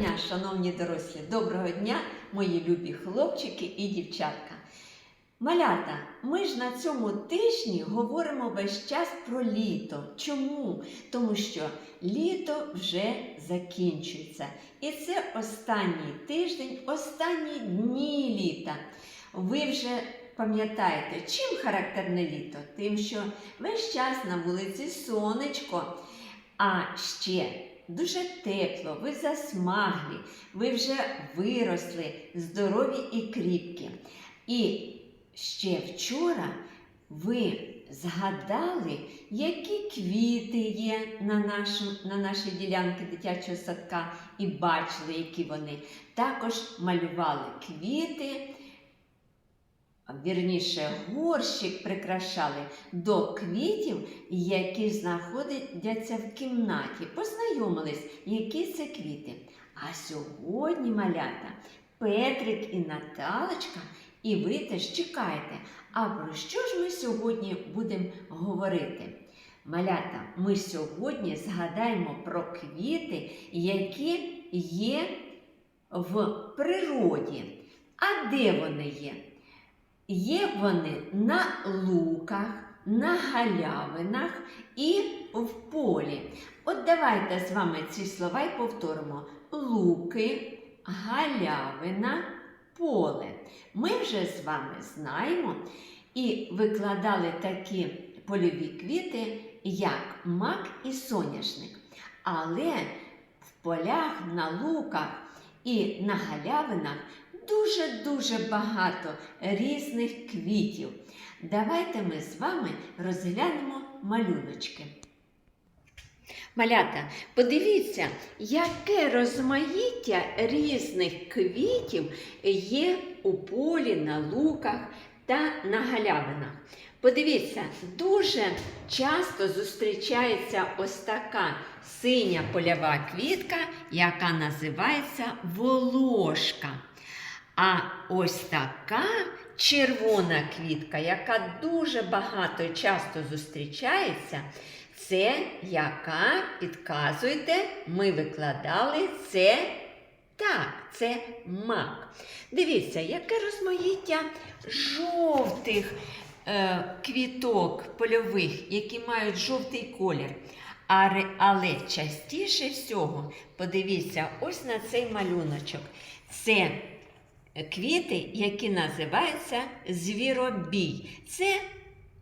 дня, шановні дорослі, доброго дня, мої любі хлопчики і дівчатка. Малята, ми ж на цьому тижні говоримо весь час про літо. Чому? Тому що літо вже закінчується. І це останній тиждень, останні дні літа. Ви вже пам'ятаєте, чим характерне літо? Тим, що весь час на вулиці сонечко, а ще дуже тепло, ви засмаглі, ви вже виросли, здорові і кріпкі. І ще вчора ви згадали, які квіти є на, нашому, на нашій ділянці дитячого садка, і бачили, які вони. Також малювали квіти, вірніше, горщик прикрашали до квітів, які знаходяться в кімнаті. Познайомились, які це квіти. А сьогодні, малята, Петрик і Наталочка, і ви теж чекаєте. А про що ж ми сьогодні будемо говорити? Малята, ми сьогодні згадаємо про квіти, які є в природі. А де вони є? Є вони на луках, на галявинах і в полі. От давайте з вами ці слова й повторимо: луки, галявина, поле. Ми вже з вами знаємо і викладали такі польові квіти, як мак і соняшник. Але в полях, на луках і на галявинах дуже-дуже багато різних квітів. Давайте ми з вами розглянемо малюночки. Малята, подивіться, яке розмаїття різних квітів є у полі, на луках та на галявинах. Подивіться, дуже часто зустрічається ось така синя польова квітка, яка називається волошка. А ось така червона квітка, яка дуже багато і часто зустрічається, це яка, підказуйте, ми викладали це так, це мак. Дивіться, яке розмаїття жовтих е, квіток польових, які мають жовтий колір. Але частіше всього, подивіться, ось на цей малюночок. Це квіти, які називаються звіробій. Це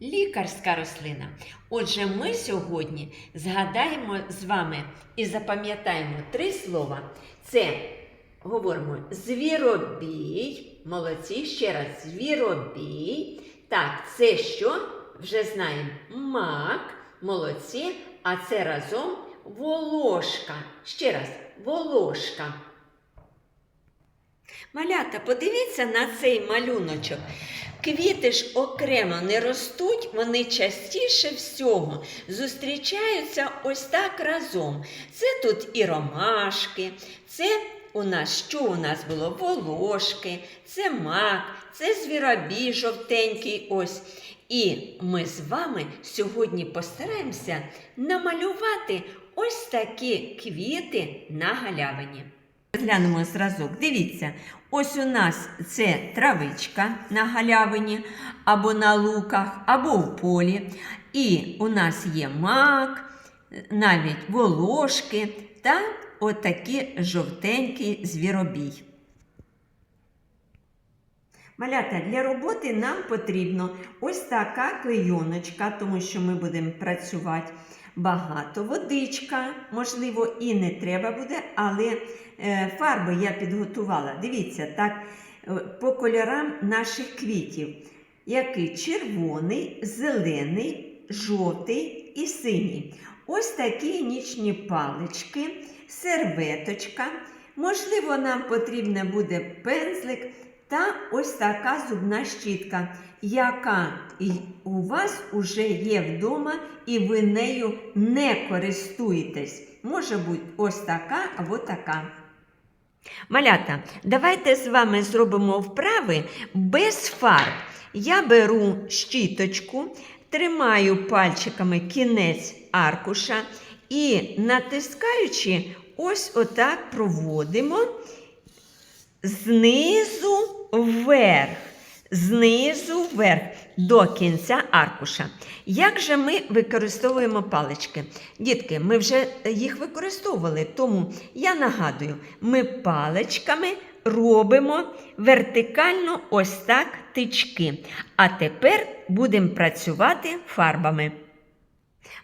лікарська рослина. Отже, ми сьогодні згадаємо з вами і запам'ятаємо три слова. Це говоримо звіробій. Молодці, ще раз звіробій. Так, це що? Вже знаємо мак, молодці, а це разом волошка. Ще раз, волошка. Малята, подивіться на цей малюночок. Квіти ж окремо не ростуть, вони частіше всього зустрічаються ось так разом. Це тут і ромашки, це у нас що у нас було? Волошки, це мак, це звіробій жовтенький ось. І ми з вами сьогодні постараємося намалювати ось такі квіти на галявині. Розглянемо зразок. Дивіться, ось у нас це травичка на галявині, або на луках, або в полі. І у нас є мак, навіть волошки та отакі жовтенький звіробій. Малята, для роботи нам потрібно ось така клейоночка, тому що ми будемо працювати багато. Водичка, можливо, і не треба буде, але е, фарби я підготувала. Дивіться, так, е, по кольорам наших квітів. Який червоний, зелений, жовтий і синій. Ось такі нічні палички, серветочка. Можливо, нам потрібне буде пензлик та ось така зубна щітка, яка у вас уже є вдома, і ви нею не користуєтесь. Може бути ось така або така. Малята, давайте з вами зробимо вправи без фарб. Я беру щіточку, тримаю пальчиками кінець аркуша і натискаючи ось отак проводимо знизу вверх. Знизу вверх до кінця аркуша. Як же ми використовуємо палички? Дітки, ми вже їх використовували, тому я нагадую, ми паличками робимо вертикально ось так тички. А тепер будемо працювати фарбами.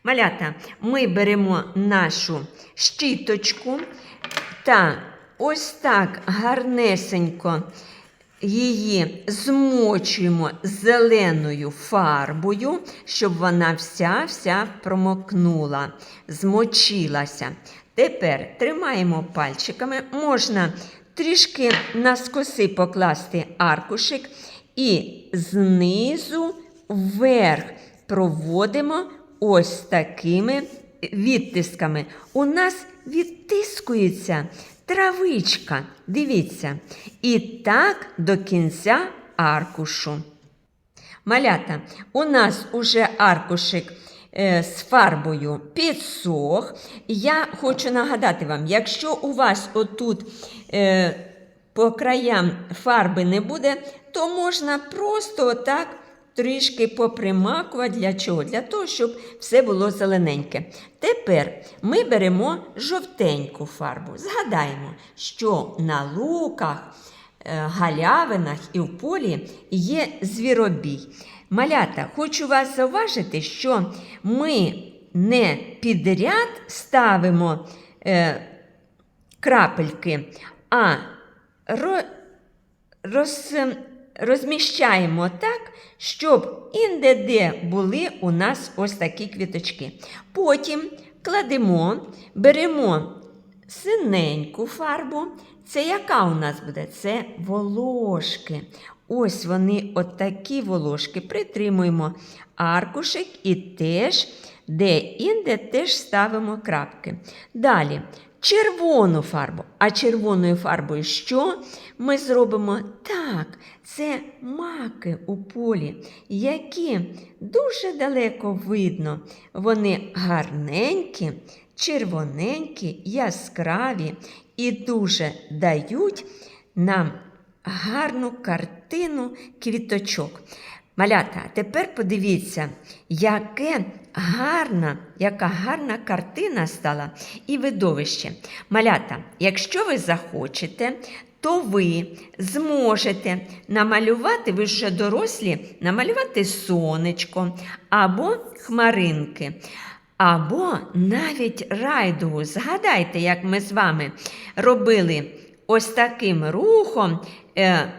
Малята, ми беремо нашу щіточку та ось так гарнесенько її змочуємо зеленою фарбою, щоб вона вся-вся промокнула, змочилася. Тепер тримаємо пальчиками, можна трішки наскоси покласти аркушик і знизу вверх проводимо ось такими відтисками. У нас відтискується травичка. Дивіться. І так до кінця аркушу. Малята, у нас уже аркушик е, з фарбою підсох. Я хочу нагадати вам, якщо у вас отут е, по краям фарби не буде, то можна просто отак трішки попримакувати. Для чого? Для того, щоб все було зелененьке. Тепер ми беремо жовтеньку фарбу. Згадаємо, що на луках, е, галявинах і в полі є звіробій. Малята, хочу вас зауважити, що ми не підряд ставимо е, крапельки, а ро, роз, розміщаємо так, щоб інде-де були у нас ось такі квіточки. Потім кладемо, беремо синеньку фарбу. Це яка у нас буде? Це волошки. Ось вони, от такі волошки. Притримуємо аркушик і теж де-інде теж ставимо крапки. Далі червону фарбу. А червоною фарбою що ми зробимо? Так, це маки у полі, які дуже далеко видно. Вони гарненькі, червоненькі, яскраві і дуже дають нам гарну картину квіточок. Малята, тепер подивіться, яке гарна, яка гарна картина стала і видовище. Малята, якщо ви захочете, то ви зможете намалювати, ви вже дорослі, намалювати сонечко або хмаринки. Або навіть райдугу. Згадайте, як ми з вами робили ось таким рухом. Е,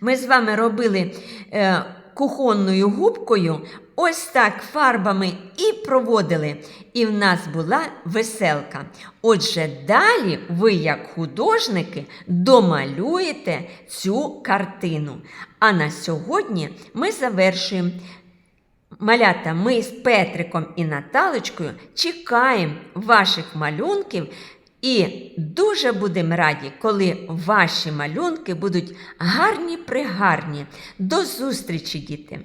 Ми з вами робили е, кухонною губкою, ось так фарбами і проводили. І в нас була веселка. Отже, далі ви, як художники, домалюєте цю картину. А на сьогодні ми завершуємо. Малята, ми з Петриком і Наталочкою чекаємо ваших малюнків і дуже будемо раді, коли ваші малюнки будуть гарні пригарні. До зустрічі, діти!